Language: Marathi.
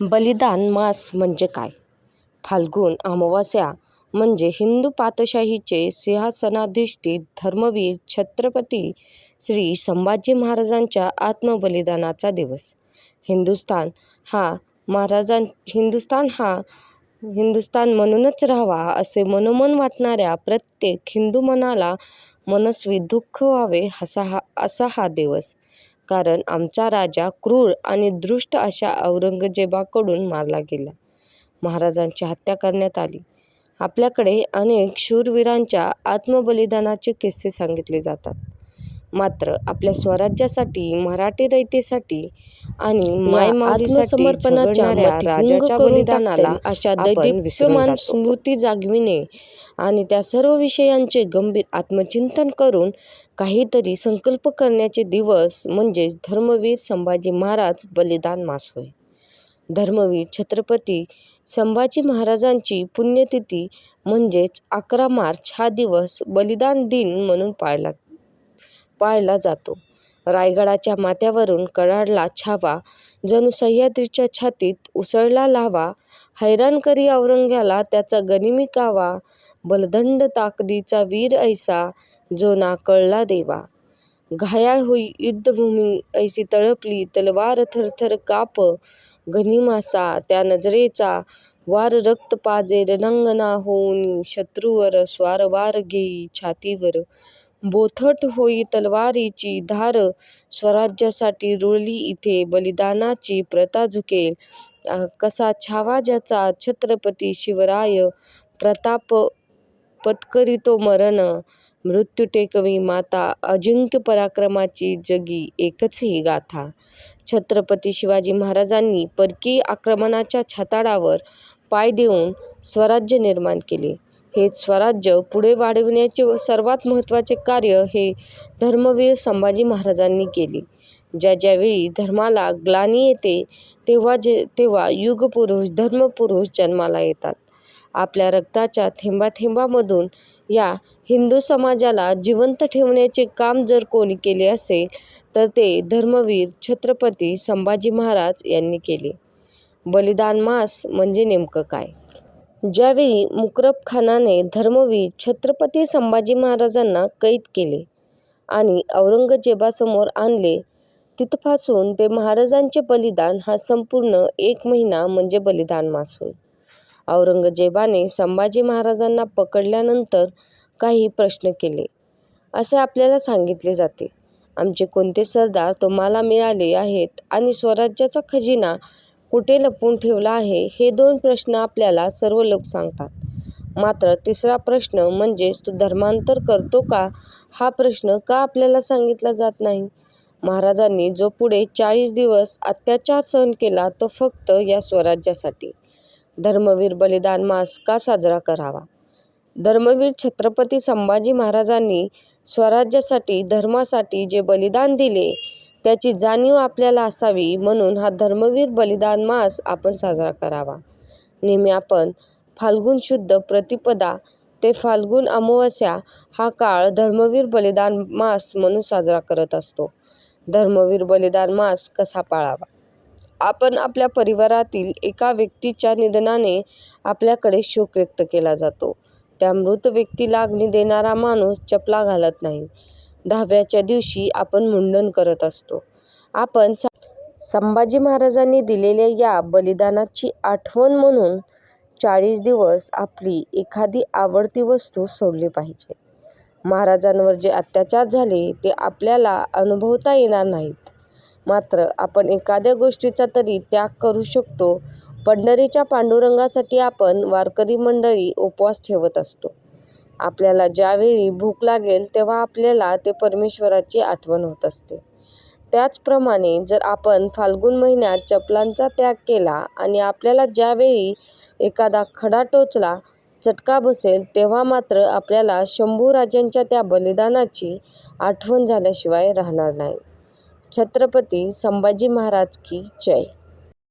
बलिदान मास म्हणजे काय? फाल्गुन अमावास्या म्हणजे हिंदू पातशाहीचे सिंहासनाधिष्ठित धर्मवीर छत्रपती श्री संभाजी महाराजांच्या आत्मबलिदानाचा दिवस. हिंदुस्थान हा हिंदुस्थान म्हणूनच राहावा असे मनोमन वाटणाऱ्या प्रत्येक हिंदू मनाला मनस्वी दुःख व्हावे असा हा असा हा दिवस. कारण आमचा राजा क्रूर आणि दुष्ट अशा औरंगजेबाकडून मारला गेला. महाराजांची हत्या करण्यात आली. आपल्याकडे अनेक शूरवीरांच्या आत्मबलिदानाचे किस्से सांगितले जातात. मात्र आपल्या स्वराज्यासाठी, मराठी रयतेसाठी आणि राजाच्या बलिदानाला अशा स्मृती जागविणे आणि त्या सर्व विषयांचे गंभीर आत्मचिंतन करून काहीतरी संकल्प करण्याचे दिवस म्हणजेच धर्मवीर संभाजी महाराज बलिदान मास होय. धर्मवीर छत्रपती संभाजी महाराजांची पुण्यतिथी म्हणजेच अकरा मार्च हा दिवस बलिदान दिन म्हणून पाळला पाळला जातो. रायगडाच्या माथ्यावरून कडाडला छावा, जणू सह्याद्रीच्या छातीत उसळला लावा हैराण करी औरंग्याला त्याचा गनिमी कावा, बलदंड ताकदीचा वीर ऐसा, जो ना कळला देवा. घायाळ होई युद्धभूमी, ऐसी तळपली तलवार थरथर काप, गनिमासा त्या नजरेचा वार रक्त पाजे रणांगणा होऊनी, शत्रूवर स्वार वार घेई छातीवर, बोथट होई तलवारीची धार, स्वराज्यासाठी रुळली इथे बलिदानाची प्रथा झुकेल कसा छावा ज्याचा छत्रपती शिवराय प्रताप पत्करितो मरण, मृत्यू टेकवी माता अजिंक्य पराक्रमाची जगी एकच ही गाथा. छत्रपती शिवाजी महाराजांनी परकीय आक्रमणाच्या छाताडावर पाय देऊन स्वराज्य निर्माण केले. हेच स्वराज्य पुढे वाढविण्याचे सर्वात महत्त्वाचे कार्य हे धर्मवीर संभाजी महाराजांनी केले. ज्या ज्यावेळी धर्माला ग्लानी येते तेव्हा जे तेव्हा युगपुरुष धर्मपुरुष जन्माला येतात. आपल्या रक्ताच्या थेंबाथेंबामधून या हिंदू समाजाला जिवंत ठेवण्याचे काम जर कोणी केले असेल तर ते धर्मवीर छत्रपती संभाजी महाराज यांनी केले. बलिदान मास म्हणजे नेमकं काय? ज्यावेळी मुकरबखानाने धर्मवीर छत्रपती संभाजी महाराजांना कैद केले आणि औरंगजेबासमोर आणले तिथपासून ते महाराजांचे बलिदान हा संपूर्ण एक महिना म्हणजे बलिदान मास होय. औरंगजेबाने संभाजी महाराजांना पकडल्यानंतर काही प्रश्न केले. असे आपल्याला सांगितले जाते. आमचे कोणते सरदार तुम्हाला मिळाले आहेत आणि स्वराज्याचा खजिना कुठे लपवून ठेवला आहे हे दोन प्रश्न आपल्याला सर्व लोक सांगतात. मात्र तिसरा प्रश्न म्हणजेच तू धर्मांतर करतो का हा प्रश्न का आपल्याला सांगितला जात नाही? महाराजांनी जो पुढे चाळीस दिवस अत्याचार सहन केला तो फक्त या स्वराज्यासाठी. धर्मवीर बलिदान मास का साजरा करावा? धर्मवीर छत्रपती संभाजी महाराजांनी स्वराज्यासाठी, धर्मासाठी जे बलिदान दिले त्याची जाणीव आपल्याला असावी म्हणून हा धर्मवीर बलिदान मास आपण साजरा करावा. नेहमी आपण फाल्गुन शुद्ध प्रतिपदा ते फाल्गुन अमावस्या हा काळ धर्मवीर बलिदान मास म्हणून साजरा करत असतो. धर्मवीर बलिदान मास कसा पाळावा? आपण आपल्या परिवारातील एका व्यक्तीच्या निधनाने आपल्याकडे शोक व्यक्त केला जातो. त्या मृत व्यक्तीला अग्नी देणारा माणूस चपला घालत नाही. दहाव्याच्या दिवशी आपण मुंडन करत असतो. आपण संभाजी महाराजांनी दिलेल्या या बलिदानाची आठवण म्हणून चाळीस दिवस आपली एखादी आवडती वस्तू सोडली पाहिजे. महाराजांवर जे अत्याचार झाले ते आपल्याला अनुभवता येणार नाहीत. मात्र आपण एखाद्या गोष्टीचा तरी त्याग करू शकतो. पंढरीच्या पांडुरंगासाठी आपण वारकरी मंडळी उपवास ठेवत असतो. आपल्याला ज्यावेळी भूक लागेल तेव्हा आपल्याला ते परमेश्वराची आठवण होत असते. त्याचप्रमाणे जर आपण फाल्गुन महिन्यात चपलांचा त्याग केला आणि आपल्याला ज्यावेळी एखादा खडा टोचला, चटका बसेल तेव्हा मात्र आपल्याला शंभू राजांच्या त्या बलिदानाची आठवण झाल्याशिवाय राहणार नाही. छत्रपती संभाजी महाराज की जय.